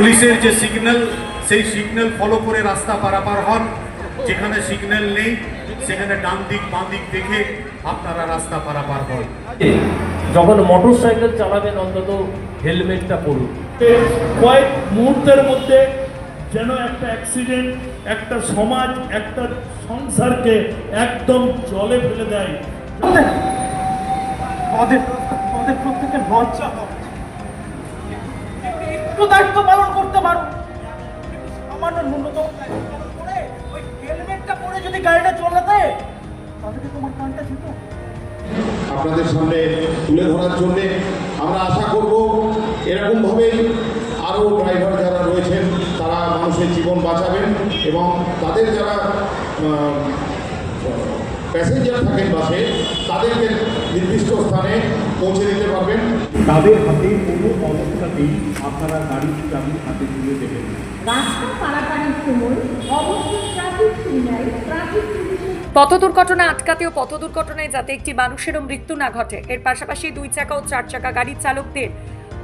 পুলিশের যে সিগন্যাল সেই সিগন্যাল ফলো করে রাস্তা পারাপার হন। যেখানে সিগন্যাল নেই সেখানে ডান দিক বাঁ দিক দেখে আপনারা রাস্তা পারাপার হন। যখন মোটর সাইকেল চালাবেন অন্তত হেলমেটটা পরুন। কয়েক মুহূর্তের মধ্যে যেন একটা অ্যাক্সিডেন্ট একটা সমাজ একটা সংসারকে একদম জলে ফেলে দেয়। আমাদের আমাদের প্রত্যেকের লজ্জা হবে আপনাদের সামনে তুলে ধরার জন্যে আমরা আশা করব এরকমভাবে আরও ড্রাইভার যারা রয়েছেন তারা মানুষের জীবন বাঁচাবেন এবং তাদের যারা প্যাসেঞ্জার থাকেন বাসে তাদেরকে নির্দিষ্ট স্থানে পৌঁছে দিতে পারবেন। তাদের হাতে কোনো অবস্থাতেই আপনারা গাড়ির চাবি হাতে তুলে দেবেন। রাস্তা পারাপারের সময় অবশ্যই ট্রাফিক সিগন্যাল ট্রাফিক পথ দুর্ঘটনা আটকাতে ও পথ দুর্ঘটনায় যাতে একটি মানুষেরও মৃত্যু না ঘটে, এর পাশাপাশি দুই চাকা ও চার চাকা গাড়ির চালকদের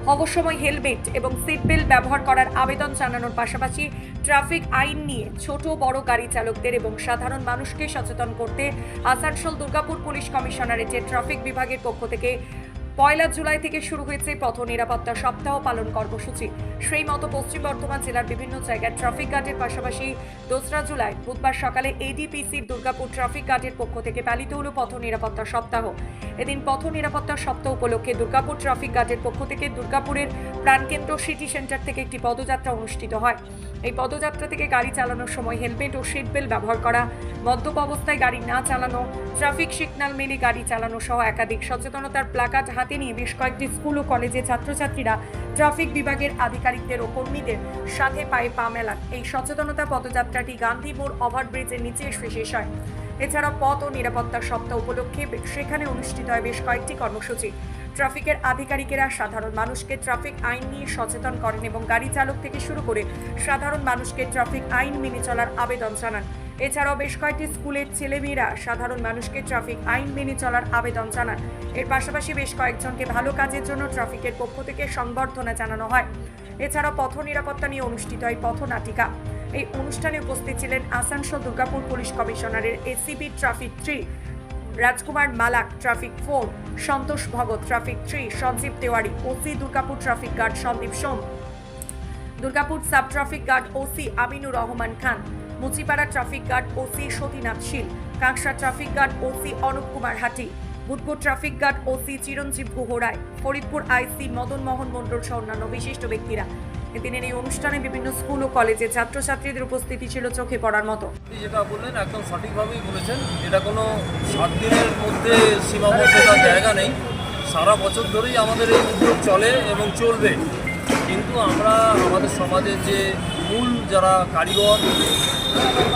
অবশ্যই হেলমেট এবং সিট বেল্ট ব্যবহার করার আবেদন জানানোর পাশাপাশি ট্রাফিক আইন নিয়ে ছোট বড় গাড়ি চালকদের এবং সাধারণ মানুষকে সচেতন করতে আসানসোল দুর্গাপুর পুলিশ কমিশনারেটের ট্রাফিক বিভাগের পক্ষ থেকে পয়লা জুলাই থেকে শুরু হয়েছে পথ নিরাপত্তা সপ্তাহ পালন কর্মসূচি। সেই মতো পশ্চিম বর্ধমান জেলার বিভিন্ন জায়গায় ট্রাফিক গার্ডের পাশাপাশি দোসরা জুলাই, বুধবার সকালে এডিপিসির দুর্গাপুর ট্রাফিক গার্ডের পক্ষ থেকে পালিত হলো পথ নিরাপত্তা সপ্তাহ। এদিন পথ নিরাপত্তা সপ্তাহ উপলক্ষে দুর্গাপুর ট্রাফিক গার্ডের পক্ষ থেকে দুর্গাপুরের প্রাণকেন্দ্র সিটি সেন্টার থেকে একটি পদযাত্রা অনুষ্ঠিত হয়। এই পদযাত্রা থেকে গাড়ি চালানোর সময় হেলমেট ও সিট বেল্ট ব্যবহার করা, মদ্যপ অবস্থায় গাড়ি না চালানো, ট্রাফিক সিগন্যাল মেনে গাড়ি চালানো সহ একাধিক সচেতনতার প্লাকার্ড হাতে নিয়ে বেশ কয়েকটি স্কুল ও কলেজে ছাত্রছাত্রীরা ট্রাফিক বিভাগের আধিকারিকদের ও কর্মীদের সাথে পায়ে পা মেলান। এই সচেতনতা পদযাত্রাটি গান্ধী মোড় ওভারব্রিজের নিচে এসে শেষ হয়। এছাড়া পথ ও নিরাপত্তা সপ্তাহ উপলক্ষে সেখানে অনুষ্ঠিত হয় বেশ কয়েকটি কর্মসূচি। ট্রাফিকের আধিকারিকেরা সাধারণ মানুষকে ট্রাফিক আইন নিয়ে সচেতন করেন এবং গাড়ি চালক থেকে শুরু করে সাধারণ মানুষকে ট্রাফিক আইন মেনে চলার আবেদন জানান। এছাড়াও বেশ কয়েকটি স্কুলের ছেলেমেয়েরা সাধারণ মানুষকে ট্রাফিক আইন মেনে চলার আবেদন জানান। এর পাশাপাশি বেশ কয়েকজনকে ভালো কাজের জন্য ট্রাফিকের পক্ষ থেকে সংবর্ধনা জানানো হয়। এছাড়াও পথ নিরাপত্তা নিয়ে অনুষ্ঠিত হয় পথ নাটিকা এই অনুষ্ঠানে উপস্থিত ছিলেন আসানসোল দুর্গাপুর পুলিশ কমিশনারের ACP traffic three, Rajkumar Malak traffic four, Santosh Bhagat traffic three, Sanjeev Tewari, OC Durgapur traffic guard Sandip Som, Durgapur sub traffic guard OC Aminur Rahman Khan, Muchipara traffic guard OC Satinath Sil, Kanksa traffic guard OC Anup Kumar Hati Bhutpur traffic guard OC Chiranjib Guha Roy Faridpur IC Madan Mohan Mondal সহ অন্যান্য বিশিষ্ট ব্যক্তিরা। এদিনের এই অনুষ্ঠানে বিভিন্ন school ও কলেজে ছাত্রছাত্রীদের উপস্থিতি ছিল চোখে পড়ার মতো। যেটা বললেন একদম সঠিকভাবেই বলেছেন, এটা কোনো সাত দিনের মধ্যে সীমাবদ্ধতার জায়গা নেই। সারা বছর ধরেই আমাদের এই উদ্যোগ চলে এবং চলবে। কিন্তু আমরা, আমাদের সমাজের যে মূল যারা কারিগর,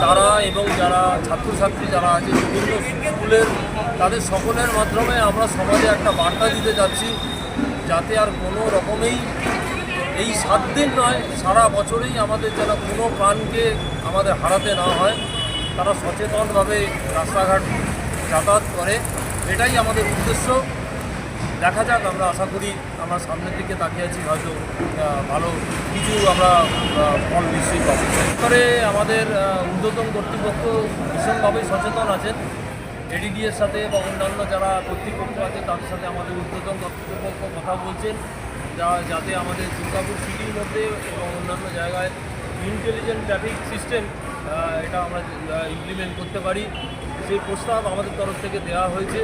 তারা এবং যারা ছাত্রছাত্রী যারা আছে, বিভিন্ন স্কুলের, তাদের সকলের মাধ্যমে আমরা সমাজে একটা বার্তা দিতে যাচ্ছি, যাতে আর কোনো রকমেই এই সাত দিন নয়, সারা বছরেই আমাদের যেন কোনো প্রাণকে আমাদের হারাতে না হয়, তারা সচেতনভাবে রাস্তাঘাট যাতায়াত করে। এটাই আমাদের উদ্দেশ্য। দেখা যাক, আমরা আশা করি আমরা সামনের দিকে তাকিয়ে আছি, হয়তো ভালো কিছু আমরা ফল নিশ্চয়ই পাবো। করে আমাদের ঊর্ধ্বতন কর্তৃপক্ষ ভীষণভাবেই সচেতন আছেন। এডিডিএর সাথে বা অন্যান্য যারা কর্তৃপক্ষ আছে, তাদের সাথে আমাদের ঊর্ধ্বতন কর্তৃপক্ষ কথা বলছেন। যা, যাতে আমাদের দুর্গাপুর সিটির মধ্যে এবং অন্যান্য জায়গায় ইন্টেলিজেন্ট ট্রাফিক সিস্টেম এটা আমরা ইমপ্লিমেন্ট করতে পারি। সেই প্রস্তাব আমাদের তরফ থেকে দেওয়া হয়েছে।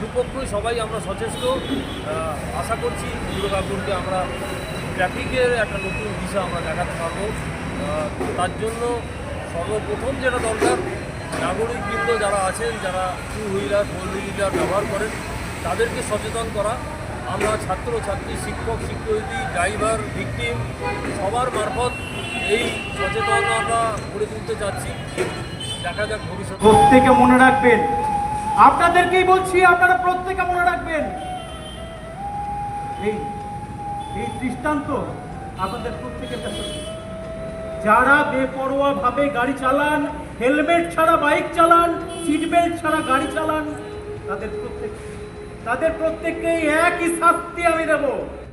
দুপক্ষই সবাই আমরা সচেষ্ট। আশা করছি দুর্গাপুরকে আমরা ট্রাফিকের একটা নতুন দিশা আমরা দেখাতে পারব। তার জন্য সর্বপ্রথম যেটা দরকার নাগরিকবৃন্দ যারা আছেন, যারা টু হুইলার ফোর হুইলার ব্যবহার করেন, তাদেরকে সচেতন করা। আমরা ছাত্র, ছাত্রী, শিক্ষক, শিক্ষয়িত্রী, ড্রাইভার, ভিকটিম সবার মারফত এই সচেতনতা গড়ে তুলতে চাচ্ছি। দেখা যাক ভবিষ্যতে। প্রত্যেকে মনে রাখবেন, আপনাদেরকেই বলছি, আপনারা প্রত্যেকে মনে রাখবেন। এই এই দৃষ্টান্ত আপনাদের প্রত্যেকের কাছে যারা বেপরোয়া ভাবে গাড়ি চালান, হেলমেট ছাড়া বাইক চালান সিট বেল্ট ছাড়া গাড়ি চালান, তাদের প্রত্যেক তাদের প্রত্যেককেই একই শাস্তি আমি দেবো।